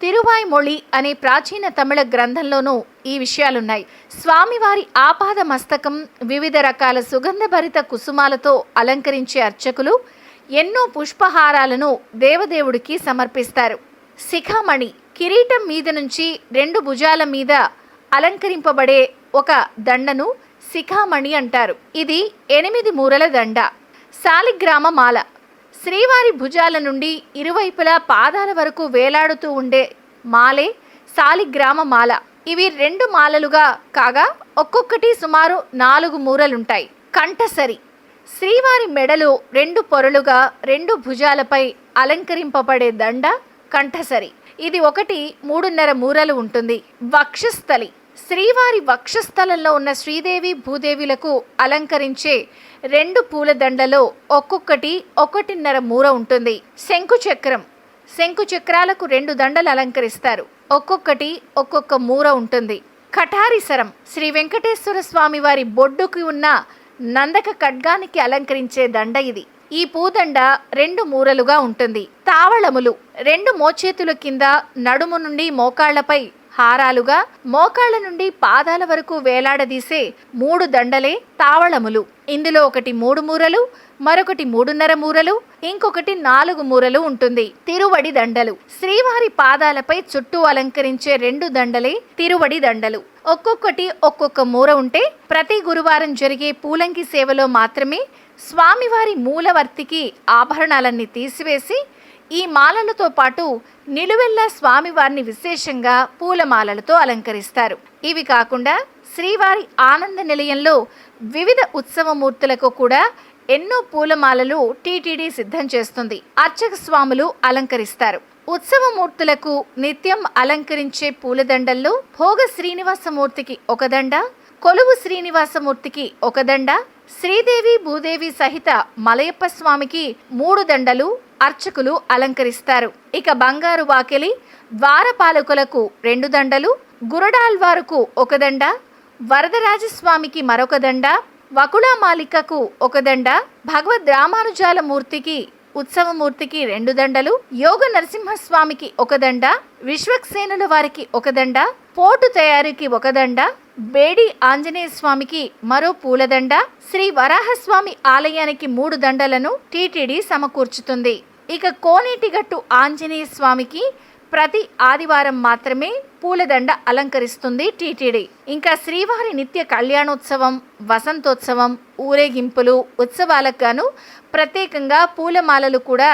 తిరువాయ్మొళి అనే ప్రాచీన తమిళ గ్రంథంలోనూ ఈ విషయాలున్నాయి. స్వామివారి ఆపాద మస్తకం వివిధ రకాల సుగంధభరిత కుసుమాలతో అలంకరించే అర్చకులు ఎన్నో పుష్పహారాలను దేవదేవుడికి సమర్పిస్తారు. శిఖామణి కిరీటం మీద నుంచి రెండు భుజాల మీద అలంకరింపబడే ఒక దండను శిఖామణి అంటారు. ఇది ఎనిమిది మూరల దండ. శాలిగ్రామ మాల శ్రీవారి భుజాల నుండి ఇరువైపులా పాదాల వరకు వేలాడుతూ ఉండే మాలే సాలిగ్రామ మాల. ఇవి రెండు మాలలుగా కాగా ఒక్కొక్కటి సుమారు నాలుగు మూరలుంటాయి. కంఠసరి. శ్రీవారి మెడలు రెండు పొరలుగా రెండు భుజాలపై అలంకరింపబడే దండ కంఠసరి. ఇది ఒకటి మూడున్నర మూరలు ఉంటుంది. వక్షస్థలి. శ్రీవారి వక్షస్థలంలో ఉన్న శ్రీదేవి భూదేవిలకు అలంకరించే రెండు పూల దండలో ఒక్కొక్కటి ఒకటిన్నర మూర ఉంటుంది. శంకు చక్రం శంకు చక్రాలకు రెండు దండలు అలంకరిస్తారు. ఒక్కొక్కటి ఒక్కొక్క మూర ఉంటుంది. కఠారిసరం. శ్రీ వెంకటేశ్వర స్వామి వారి బొడ్డుకి ఉన్న నందక ఖడ్గానికి అలంకరించే దండ ఇది. ఈ పూదండ రెండు మూరలుగా ఉంటుంది. తావళములు. రెండు మోచేతుల కింద నడుము నుండి మోకాళ్ళపై హారాలుగా మోకాళ్ళ నుండి పాదాల వరకు వేలాడదీసే మూడు దండలే తావళములు. ఇందులో ఒకటి మూడు మూరలు మరొకటి మూడున్నర మూరలు ఇంకొకటి నాలుగు మూరలు ఉంటుంది. తిరువడి దండలు. శ్రీవారి పాదాలపై చుట్టూ అలంకరించే రెండు దండలే తిరువడి దండలు. ఒక్కొక్కటి ఒక్కొక్క మూర ఉంటే ప్రతి గురువారం జరిగే పూలంకి సేవలో మాత్రమే స్వామివారి మూలవర్తికి ఆభరణాలన్నీ తీసివేసి ఈ మాలలతో పాటు నిలువెల్ల స్వామివారిని విశేషంగా పూలమాలలతో అలంకరిస్తారు. ఇవి కాకుండా శ్రీవారి ఆనంద నిలయంలో వివిధ ఉత్సవమూర్తులకు కూడా ఎన్నో పూలమాలలు టీటీడీ సిద్ధం చేస్తుంది. అర్చక స్వాములు అలంకరిస్తారు. ఉత్సవమూర్తులకు నిత్యం అలంకరించే పూలదండల్లో భోగ శ్రీనివాసమూర్తికి ఒక దండ కొలువు శ్రీనివాసమూర్తికి ఒక దండ శ్రీదేవి భూదేవి సహిత మలయప్ప స్వామికి మూడు దండలు అర్చకులు అలంకరిస్తారు. ఇక బంగారు వాకిలి ద్వారపాలకులకు రెండు దండలు గురడాల్వారుకు ఒక దండ వరదరాజస్వామికి మరొక దండ వకుళామాలికకు ఒక దండ భగవద్ రామానుజాల మూర్తికి ఉత్సవమూర్తికి రెండు దండలు యోగ నరసింహస్వామికి ఒక దండ విశ్వక్సేనుల వారికి ఒక దండ పోటు తయారీకి ఒక దండ బేడి ఆంజనేయ స్వామికి మరో పూలదండ శ్రీ వరాహస్వామి ఆలయానికి మూడు దండలను టీటీడీ సమకూర్చుతుంది. ఇక కోనేటిగట్టు ఆంజనేయ స్వామికి ప్రతి ఆదివారం మాత్రమే పూలదండ అలంకరిస్తుంది టీటీడీ. ఇంకా శ్రీవారి నిత్య కళ్యాణోత్సవం వసంతోత్సవం ఊరేగింపులు ఉత్సవాలకు గాను ప్రత్యేకంగా పూలమాలలు కూడా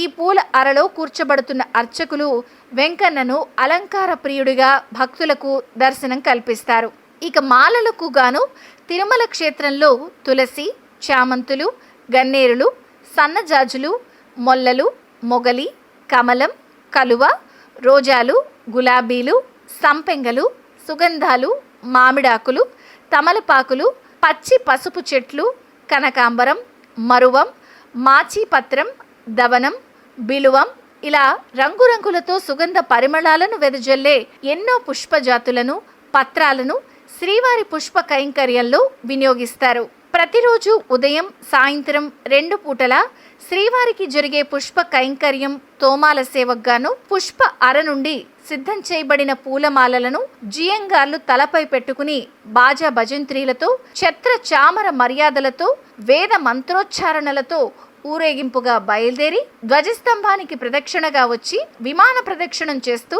ఈ పూల అరలో కూర్చబడుతున్న అర్చకులు వెంకన్నను అలంకార ప్రియుడిగా భక్తులకు దర్శనం కల్పిస్తారు. ఇక మాలలకు గాను తిరుమల క్షేత్రంలో తులసి చామంతులు గన్నేరులు సన్నజాజులు మొల్లలు మొగలి కమలం కలువ రోజాలు గులాబీలు సంపెంగలు సుగంధాలు మామిడాకులు తమలపాకులు పచ్చి పసుపు చెట్లు కనకాంబరం మరువం మాచిపత్రం దవనం బిలువం ఇలా రంగురంగులతో సుగంధ పరిమళాలను వెదజల్లే ఎన్నో పుష్పజాతులను పత్రాలను శ్రీవారి పుష్ప కైంకర్యంలో వినియోగిస్తారు. ప్రతిరోజు ఉదయం సాయంత్రం రెండు పూటల శ్రీవారికి జరిగే పుష్ప కైంకర్యం తోమాల సేవకుగాను పుష్ప అర నుండి సిద్ధం చేయబడిన పూలమాలలను జియంగార్లు తలపై పెట్టుకుని బాజా భజంత్రీలతో ఛత్ర చామర మర్యాదలతో వేద మంత్రోచ్చారణలతో ఊరేగింపుగా బయలుదేరి ధ్వజస్తంభానికి ప్రదక్షిణగా వచ్చి విమాన ప్రదక్షిణం చేస్తూ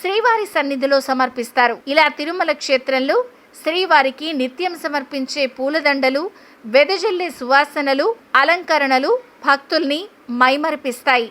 శ్రీవారి సన్నిధిలో సమర్పిస్తారు. ఇలా తిరుమల క్షేత్రంలో శ్రీవారికి నిత్యం సమర్పించే పూలదండలు వెదజల్లే సువాసనలు అలంకరణలు భక్తుల్ని మైమరిపిస్తాయి.